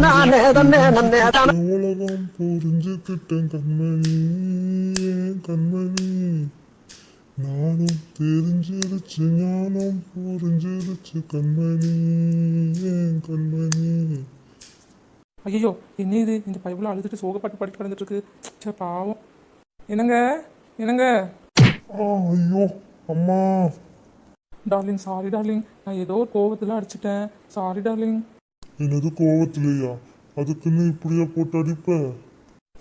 நானே தன்னே நன்னே தானே. உலகம் புரிஞ்சுக்கிட்டேன் கண்மணி கண்மணி. நானும் தெரிஞ்சிருச்சு ஞானம் புரிஞ்சிருச்சு கண்மணி ஏன் கண்மணி. ஐயோ என்ன இது? இந்த பைபிள் அழுதுட்டு சோகப்பாட்டு பாடி கிடந்துட்டு இருக்கு சே பாவம். என்னங்க? என்னங்க? ஐயோ அம்மா. டார்லிங் சாரி டார்லிங் நான் ஏதோ ஒரு கோவத்தில் அடிச்சிட்டேன். சாரி டார்லிங் என்னது கோவத்திலையா? அதுக்குன்னு இப்படியா போட்டு அடிப்ப?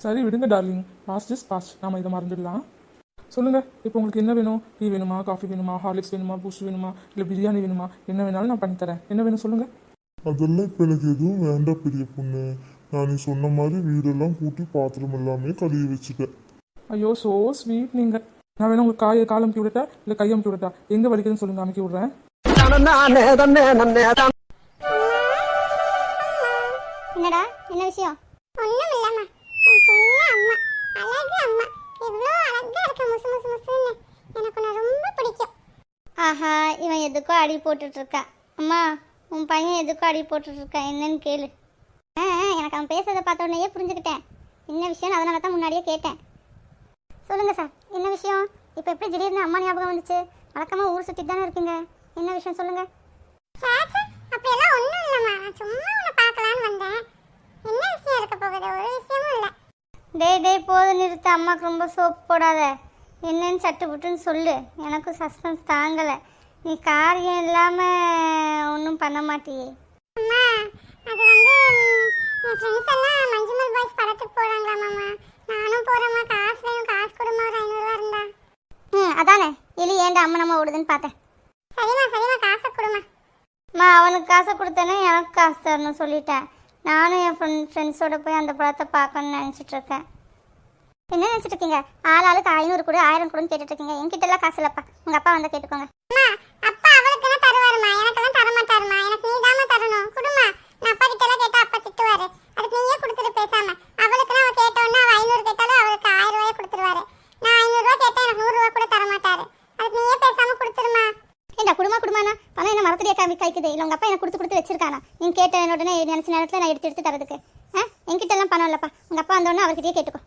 சரி விடுங்க டார்லிங் பாஸ்ட் இஸ் பாஸ்ட் நாம இதை மறந்துடலாம். சொல்லுங்க இப்போ உங்களுக்கு என்ன வேணும்? டீ வேணுமா காஃபி வேணுமா ஹார்லிக்ஸ் வேணுமா பூஸ்ட் வேணுமா இல்லை பிரியாணி வேணுமா? என்ன வேணாலும் நான் பண்ணித்தரேன் என்ன வேணும் சொல்லுங்க. அதெல்லாம் இப்போ எனக்கு எதுவும் வேண்டாம் பெரிய பொண்ணு. நான் நீ சொன்ன மாதிரி வீடெல்லாம் கூட்டி பாத்திரம் எல்லாமே கழுவி வச்சுட்டேன். ஐயோ சோ ஸ்வீட் நீங்க. நான் வேணும் உங்களுக்கு காயை கால் அமுக்கி விடட்டா? இல்லை கை அமுக்கி விடட்டா? எங்க வலிக்குதுன்னு சொல்லுங்க அமுக்கி விடுறேன். என்னடா? என்ன விஷயம்? ஒண்ணும் இல்லம்மா என் சின்ன அம்மா. அழகு அம்மா. எவ்வளோ அழகா இருக்க முசு முசு முசுன்னு. எனக்கு உன்னை ரொம்ப பிடிக்கும். ஆஹா இவன் எதுக்கோ அடி போட்டுட்டு இருக்கா. அம்மா உன் பையன் எதுக்கோ அடி போட்டுட்டு இருக்கா? என்னன்னு கேளு. ஆ எனக்கு அவன் பேசுறதை பார்த்த உடனேயே புரிஞ்சுக்கிட்டேன். என்ன விஷயம் அதனால தான் முன்னாடியே கேட்டேன். சொல்லுங்க சார் என்ன விஷயம்? இப்போ எப்படி திடீர்னு அம்மா ஞாபகம் வந்துச்சு? வழக்கமா ஊர் சுற்றி தானே இருக்கீங்க. என்ன விஷயம் சொல்லுங்க. அப்படியெல்லாம் ஒன்றும் இல்லைம்மா சும்மா உன்னை பார்க்கலான்னு வந்தேன் என்ன ஒரு விஷயமும் இல்லை. டேய் டேய் போது நிறுத்த அம்மாக்கு ரொம்ப சோப்பு போடாத. என்னன்னு சட்டு புட்டுன்னு சொல்லு. எனக்கும் சஸ்பென்ஸ் தாங்கலை. நீ காரியம் இல்லாமல் ஒன்றும் பண்ண மாட்டியே. அம்மா அது வந்து என் ஃப்ரெண்ட்ஸ் எல்லாம் மஞ்சுமல் பாய்ஸ் படத்துக்கு போகிறாங்களாம்மா நானும் போகிறேம்மா காசு வேணும் காசு கொடுமா ஒரு ஐநூறுரூவா இருந்தா. ம் அதானே. எலி ஏன்டா அம்மா நம்ம ஓடுதுன்னு பார்த்தேன். சரிம்மா சரிம்மா. காசை கொடுமா அம்மா அவனுக்கு காசை கொடுத்தேனே எனக்கு காசு தரணும் சொல்லிட்டேன். நானும் என் ஃப்ரெண்ட் ஃப்ரெண்ட்ஸோட போய் அந்த படத்தை பார்க்கணும்னு நினச்சிட்ருக்கேன். என்ன நினச்சிட்டு இருக்கீங்க ஆள் ஆளுக்கு ஐநூறு கூட ஆயிரம் கூடன்னு கேட்டுட்டு இருக்கீங்க என்கிட்ட எல்லாம் காசு இல்லைப்பா. உங்கள் அப்பா வந்து கேட்டுக்கோங்க அப்பா அவளுக்கு என்ன தருவாருமா எனக்கெல்லாம் தர மாட்டாருமா எனக்கு நீ தாமா தரணும் குடுமா நான் அப்பா கிட்ட எல்லாம் கேட்டா அப்பா திட்டுவாரு அதுக்கு நீயே கொடுத்துட்டு பேசாம அவளுக்கு அவ கேட்டோன்னா அவ ஐநூறு கேட்டாலும் அவளுக்கு ஆயிரம் ரூபாய் கொடுத்துருவாரு நான் ஐநூறு ரூபாய் கேட்டா எனக்கு நூறு ரூபாய் கூட தர மாட்டாரு அதுக்கு நீயே பேசாம கொடுத்துருமா ஏண்டா குடுமா குடுமாண்ணா பணம் என்ன மரத்துலயே காமி கைக்குது. இல்லை உங்க அப்பா எனக்கு கொடுத்து கொடுத்து வச்சிருக்கானா? நீங்க கேட்ட உடனே நினைச்ச நேரத்தில் நான் எடுத்து எடுத்து தரதுக்கு. ஆ? என்கிட்ட எல்லாம் பணம் இல்லப்பா. உங்க அப்பா வந்தோடனே அவர்கிட்டயே கேட்டுக்கோ.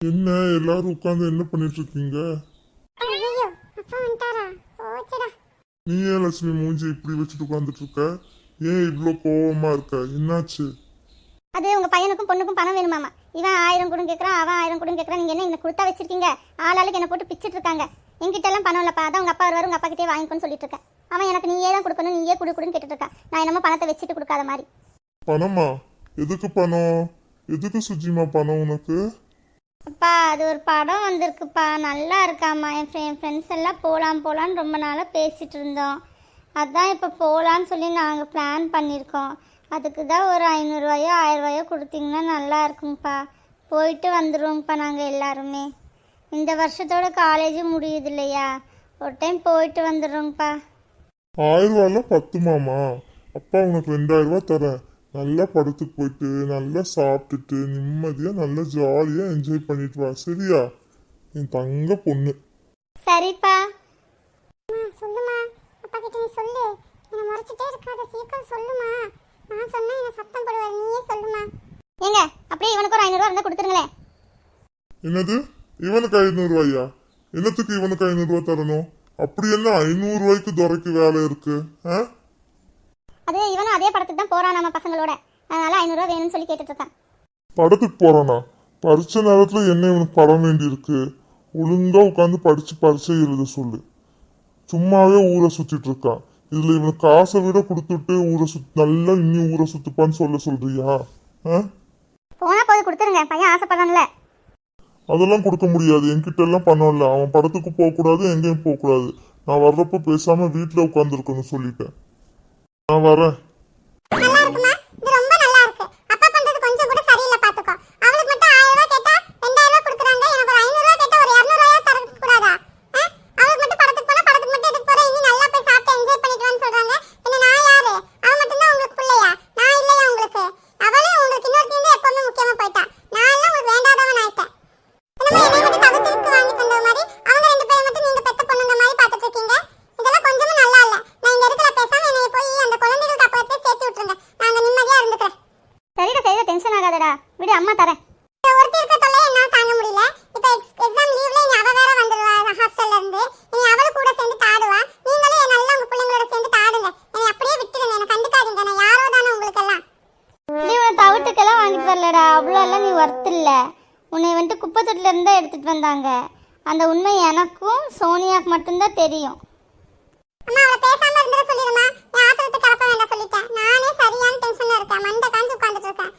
என்ன எல்லாரும் உட்காந்து என்ன பண்ணிட்டு இருக்கீங்க நீ ஏன் லட்சுமி மூஞ்சி இப்படி வச்சுட்டு உட்காந்துட்டு இருக்க ஏன் இவ்வளோ கோவமா இருக்க? என்னாச்சு? அது உங்க பையனுக்கும் பொண்ணுக்கும் பணம் வேணுமாமா இவன் ஆயிரம் கொடுங்க கேட்கறான் அவன் ஆயிரம் கொடுங்க கேட்கறான் நீங்க என்ன என்ன கொடுத்தா வச்சிருக்கீங்க? ஆளாளுக்கு என்ன போட்டு பிச்சிட்டு இருக்காங்க என்கிட்ட எல்லாம் பணம் இல்லப்பா. அதான் உங்க அப்பா வருவாரு உங்க அப்பா கிட்டே வாங்கிக்கோன்னு சொல்லிட்டு இருக்கேன் அவன் எனக்கு நீயே தான் கொடுக்கணும் நீயே கொடு கொடுன்னு கேட்டுட்டு இருக்கான் நான் என்னமோ பணத்தை வச்சுட்டு கொடுக்காத மாதிரி. பணமா? எதுக்கு பணம்? எதுக்கு சுஜிமா பணம் உனக்கு? அப்பா அது ஒரு படம் வந்திருக்குப்பா. நல்லா இருக்காம்மா. என் ஃப்ரெ என் ஃப்ரெண்ட்ஸ் எல்லாம் போகலாம் போகலான்னு ரொம்ப நாளாக பேசிகிட்டு இருந்தோம். அதான் இப்போ போகலான்னு சொல்லி நாங்கள் பிளான் பண்ணியிருக்கோம் அதுக்கு தான் ஒரு ஐநூறுரூவாயோ ஆயிரரூவாயோ கொடுத்தீங்கன்னா நல்லா இருக்குங்கப்பா போயிட்டு வந்துடுவோங்கப்பா நாங்கள் எல்லாருமே. இந்த வருஷத்தோட காலேஜ் முடியுது இல்லையா ஒரு டைம் போயிட்டு வந்துடுறோங்கப்பா ஆயிரம் ரூபாய்லாம் பத்துமாமா அப்பா உனக்கு ரெண்டாயிரம் ரூபாய் தரேன். நல்லா படத்துக்கு போயிட்டு நல்லா சாப்பிட்டுட்டு நிம்மதியா நல்லா ஜாலியா என்ஜாய் பண்ணிட்டு வா. சரியா? என் தங்க பொண்ணு. சரிப்பா. சொல்லுமா. அப்பா கிட்ட நீ சொல்லு. என்ன மறைச்சிட்டே இருக்காத. சீக்கிரம் சொல்லுமா. நான் சொன்னா என்ன சத்தம் போடுவார். நீயே சொல்லுமா. ஏங்க அப்படியே இவனுக்கு ஒரு ஐநூறுவா இருந்தா கொடுத்துருங்களேன். என்னது? இவனுக்கு ஐநூறு ரூபாயா என்னத்துக்கு இவனுக்கு ஐநூறு ரூபாய் தரணும்? அப்படி என்ன ஐநூறு ரூபாய்க்கு துறைக்கு வேலை இருக்கு அது இவனும் அதே படத்துக்கு தான் போறான் நம்ம பசங்களோட. அதனால ஐநூறுவா வேணும்னு சொல்லி கேட்டுட்டு இருக்கான் படத்துக்கு போறானா? பரீட்சை நேரத்துல என்ன இவனுக்கு படம் வேண்டி இருக்கு ஒழுங்கா உட்காந்து படிச்சு பரீட்சை எழுத சொல்லு. சும்மாவே ஊரை சுத்திட்டு இருக்கான். இதுல இவனுக்கு காசை விட கொடுத்துட்டு ஊரை சுத் நல்லா இன்னி ஊரை சுத்துப்பான்னு சொல்ல சொல்றியா? போனா போது கொடுத்துருங்க. பையன் ஆசைப்படுறான்ல அதெல்லாம் கொடுக்க முடியாது. என்கிட்ட எல்லாம் பணம் இல்ல. அவன் படத்துக்கு போக கூடாது எங்கேயும் போக கூடாது. நான் வர்றப்ப பேசாம வீட்டுல உட்காந்துருக்கணும் சொல்லிட்டேன். நான் வரேன். சுத்தி இருக்க தொல்லை என்னால தாங்க முடியல. இப்ப எக்ஸாம் லீவ்ல இனி இருந்து. இனி அவளு கூட சேர்ந்து தாடுவா. நீங்களும் நல்லா உங்க பிள்ளைங்களோட சேர்ந்து தாடுங்க. அப்படியே விட்டுருங்க என்ன கண்டுக்காதீங்க. நான் தானே உங்களுக்கு எல்லாம் நீ தவிட்டுக்கெல்லாம் வாங்கிட்டு வரலடா. எல்லாம் நீ ஒர்த்து இல்லை. உன்னை வந்துட்டு குப்பை தொட்டில இருந்தா எடுத்துட்டு வந்தாங்க. அந்த உண்மை எனக்கும் சோனியாக்கு மட்டும்தான் தெரியும். அம்மா அவளை பேசாம இருந்தா சொல்லிடுமா? நான் ஆத்திரத்தை கலப்ப வேண்டாம் சொல்லிட்டேன். நானே சரியான டென்ஷன்ல இருக்கேன். மண்டை காஞ்சு உட்காந்துட்டு இருக்கேன்.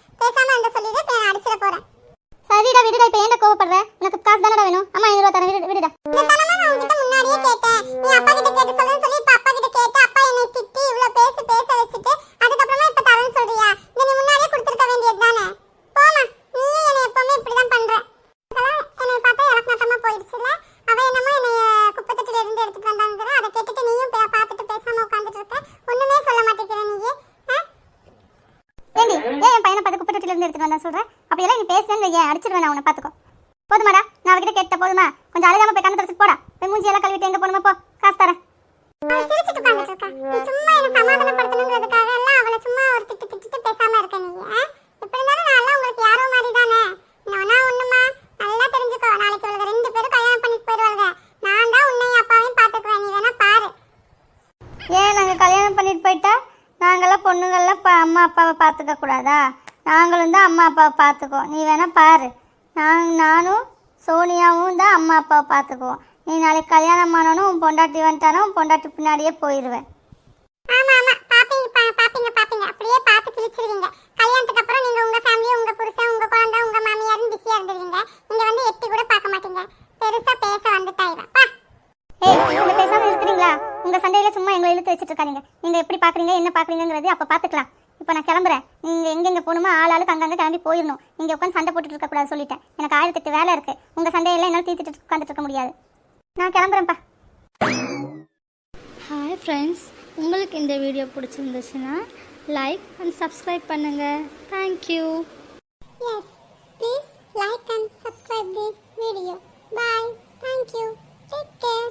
ஏன் என் பையனை பார்த்து குப்பை தொட்டில இருந்து எடுத்துட்டு வந்தா சொல்ற எல்லாம் நீ பேசுனேன்னு ஏன் அடிச்சிருவேன் நான் உன்னை பாத்துக்கோ போதுமாடா நான் அவகிட்ட கேட்ட போதுமா? கொஞ்சம் அழுகாம போய் கண்ணை தொடச்சிட்டு போடா. போய் மூஞ்சி எல்லாம் கழுவிட்டு எங்க போணுமா போ. காசு தரேன். சிரிச்சிட்டு உட்கார்ந்துட்டு சும்மா என்ன சமாதானப்படுத்தணுங்கிறதுக்காக எல்லாம் அவளை சும்மா ஒரு திட்டு திட்டிட்டு பேசாம இருக்க நீ ஆ? எப்படி இருந்தாலும் நான் எல்லாம் உங்களுக்கு யாரோ மாதிரி தானே நானா ஒண்ணுமா நல்லா தெரிஞ்சுக்கோ நாளைக்கு இவளுக்கு ரெண்டு பேரும் கல்யாணம் பண்ணிட்டு போயிடுவாங்க நான் தான் உன்னையும் அப்பாவையும் பாத்துக்குவேன் நீ வேணா பாரு ஏன் நாங்கள் கல்யாணம் பண்ணிட்டு போயிட்டா நாங்களாம் பொண்ணுங்கள்லாம் இப்போ அம்மா அப்பாவை பார்த்துக்க கூடாதா? நாங்களும் தான் அம்மா அப்பாவை பார்த்துக்குவோம். நீ வேணால் பாரு. நான் நானும் சோனியாவும் தான் அம்மா அப்பாவை பார்த்துக்குவோம். நீ நாளைக்கு கல்யாணம் ஆனாலும் உன் பொண்டாட்டி வந்துட்டாலும் உன் பொண்டாட்டி பின்னாடியே போயிடுவேன் பாப்பீங்க பா- பாப்பீங்க பாப்பீங்க அப்படியே பார்த்து கிழிச்சிருவீங்க கல்யாணத்துக்கு அப்புறம் நீங்க உங்க ஃபேமிலி உங்க புருஷன் உங்க குழந்தை உங்க மாமியார்னு பிஸியா இருந்துருவீங்க நீங்க வந்து எட்டி கூட பார்க்க மாட்டீங்க பெருசா பேச வந்துட்டா இவ பா ஏய் நீங்க பேசாம நிறுத்துறீங்களா உங்க சண்டையில சும்மா எங்களை இழுத்து வச்சிட்டு இருக்காதீங்க நீங்க எப்படி பாக்குறீங்க என்ன பாக்குறீங்கிறது அப்ப பாத்துக்கலாம். இப்போ நான் கிளம்புறேன். நீங்க எங்கெங்க போகணுமோ ஆள் ஆளுக்கு அங்கங்க கிளம்பி போயிடணும். இங்க உட்காந்து சண்டை போட்டுட்டு இருக்க கூடாது சொல்லிட்டேன். எனக்கு ஆயிரத்தெட்டு வேலை இருக்கு. உங்க சண்டையெல்லாம் என்னால் தீர்த்துட்டு உட்காந்துட்டு இருக்க முடியாது. நான் கிளம்புறேன்ப்பா. ஹாய் ஃப்ரெண்ட்ஸ் உங்களுக்கு இந்த வீடியோ பிடிச்சிருந்துச்சுன்னா லைக் அண்ட் சப்ஸ்கிரைப் பண்ணுங்கள் thank you please like and subscribe the video. Bye. Thank you. Take care.